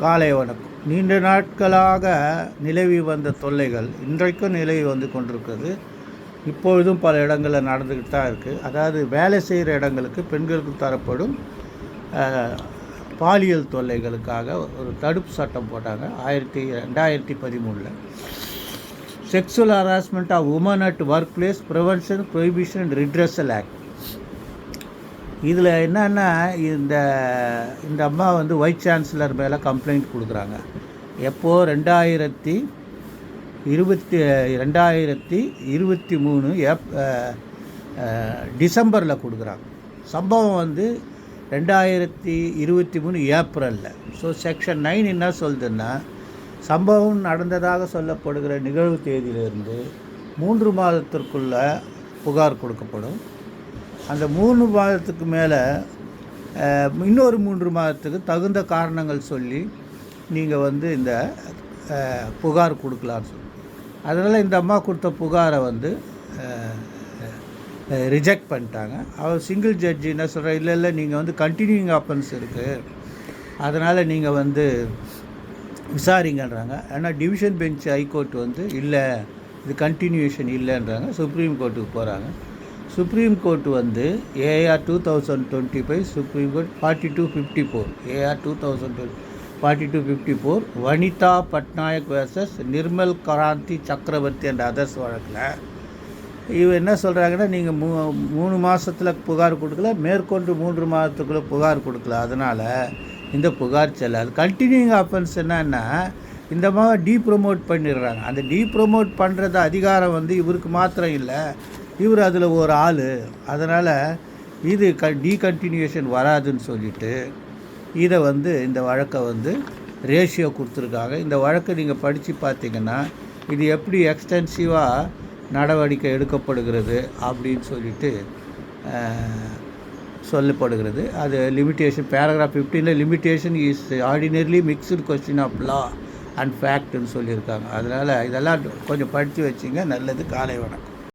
காலை வணக்கம். நீண்ட நாட்களாக நிலவி வந்த தொல்லைகள் இன்றைக்கும் நிலவி வந்து கொண்டிருக்கிறது. இப்பொழுதும் பல இடங்களில் நடந்துக்கிட்டு தான் இருக்குது அதாவது வேலை செய்கிற இடங்களுக்கு பெண்களுக்கு தரப்படும் பாலியல் தொல்லைகளுக்காக ஒரு தடுப்பு சட்டம் போட்டாங்க. ஆயிரத்தி ரெண்டாயிரத்தி பதிமூணில். Sexual harassment of women at workplace prevention prohibition and redressal act இதில் என்னென்னா இந்த இந்த அம்மா வந்து வைஸ் சான்சலர் மேலே கம்ப்ளைண்ட் கொடுக்குறாங்க. எப்போது ரெண்டாயிரத்தி இருபத்தி ரெண்டாயிரத்தி இருபத்தி மூணு ஏப் டிசம்பரில் கொடுக்குறாங்க. சம்பவம் வந்து ரெண்டாயிரத்தி இருபத்தி மூணு ஏப்ரலில். ஸோ செக்ஷன் நைன் என்ன சொல்லுதுன்னா சம்பவம் நடந்ததாக சொல்லப்படுகிற நிகழ்வு தேதியிலிருந்து மூன்று மாதத்திற்குள்ள புகார் கொடுக்கப்படும். அந்த மூணு மாதத்துக்கு மேலே இன்னொரு மூன்று மாதத்துக்கு தகுந்த காரணங்கள் சொல்லி நீங்கள் வந்து இந்த புகார் கொடுக்கலான்னு சொல்லி. அதனால் இந்த அம்மா கொடுத்த புகாரை வந்து ரிஜெக்ட் பண்ணிட்டாங்க. அவர் சிங்கிள் ஜட்ஜி என்ன சொல்கிற இல்லை இல்லை நீங்கள் வந்து கண்டினியூங் ஆப்பன்ஸ் இருக்குது அதனால் நீங்கள் வந்து விசாரிங்கன்றாங்க. ஆனால் டிவிஷன் பெஞ்ச் ஹைகோர்ட் வந்து இல்லை இது கண்டினியூஷன் இல்லைன்றாங்க. சுப்ரீம் கோர்ட்டுக்கு போகிறாங்க சுப்ரீம் கோர்ட் வந்து AR two thousand twenty five supreme court forty two fifty four AR two thousand twenty forty two fifty four Vanitha Patnaik versus Nirmal Karanthi Chakravarthy என்ற others வழக்கில். இவ என்ன சொல்கிறாங்கன்னா நீங்கள் மூ மூணு மாதத்தில் புகார் கொடுக்கல மேற்கொண்டு மூன்று மாதத்துக்குள்ளே புகார் கொடுக்கல. அதனால் இந்த புகார் செல்லாது. கண்டினியூங் ஆஃபென்ஸ் என்னன்னா இந்த மாதிரி டீ ப்ரொமோட் பண்ணிடுறாங்க. அந்த டீ ப்ரொமோட் பண்ணுறது அதிகாரம் வந்து இவருக்கு மாத்திரம் இல்லை. இவர் அதில் ஒரு ஆள். அதனால் இது க டீகண்டினியூஷன் வராதுன்னு சொல்லிட்டு இதை வந்து இந்த வழக்கை வந்து ரேஷியோ கொடுத்துருக்காங்க. இந்த வழக்கை நீங்கள் படித்து பார்த்தீங்கன்னா இது எப்படி எக்ஸ்டென்சிவாக நடவடிக்கை எடுக்கப்படுகிறது அப்படின்னு சொல்லிட்டு சொல்லப்படுகிறது. அது limitation paragraph ஃபிஃப்டீனில் limitation is ordinarily mixed question of law and ஃபேக்ட்னு சொல்லியிருக்காங்க. அதனால் இதெல்லாம் கொஞ்சம் படித்து வச்சிங்க. நல்லது காலை வணக்கம்.